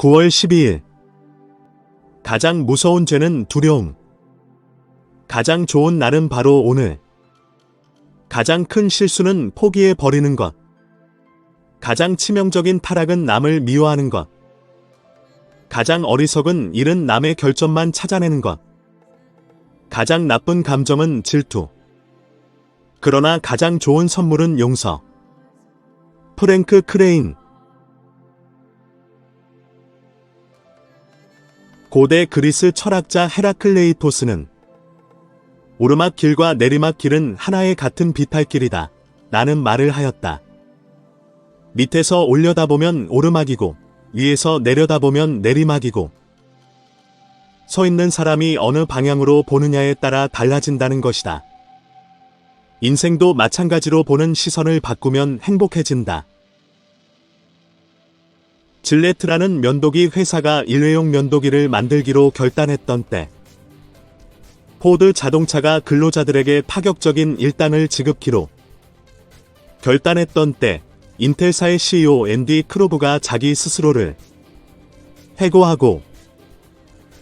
9월 12일. 가장 무서운 죄는 두려움. 가장 좋은 날은 바로 오늘. 가장 큰 실수는 포기해 버리는 것. 가장 치명적인 타락은 남을 미워하는 것. 가장 어리석은 일은 남의 결점만 찾아내는 것. 가장 나쁜 감정은 질투. 그러나 가장 좋은 선물은 용서. 프랭크 크레인 고대 그리스 철학자 헤라클레이토스는 오르막길과 내리막길은 하나의 같은 비탈길이다. 라는 말을 하였다. 밑에서 올려다보면 오르막이고 위에서 내려다보면 내리막이고 서 있는 사람이 어느 방향으로 보느냐에 따라 달라진다는 것이다. 인생도 마찬가지로 보는 시선을 바꾸면 행복해진다. 질레트라는 면도기 회사가 일회용 면도기를 만들기로 결단했던 때, 포드 자동차가 근로자들에게 파격적인 일당을 지급키로 결단했던 때, 인텔사의 CEO 앤디 크로브가 자기 스스로를 해고하고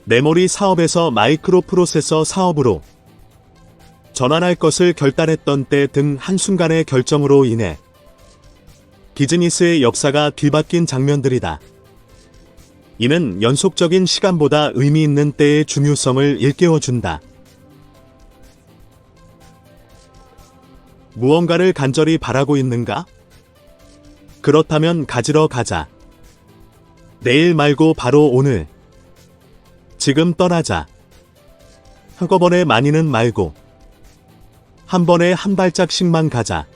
메모리 사업에서 마이크로 프로세서 사업으로 전환할 것을 결단했던 때 등 한순간의 결정으로 인해 비즈니스의 역사가 뒤바뀐 장면들이다. 이는 연속적인 시간보다 의미 있는 때의 중요성을 일깨워준다. 무언가를 간절히 바라고 있는가? 그렇다면 가지러 가자. 내일 말고 바로 오늘. 지금 떠나자. 한꺼번에 많이는 말고. 한 번에 한 발짝씩만 가자.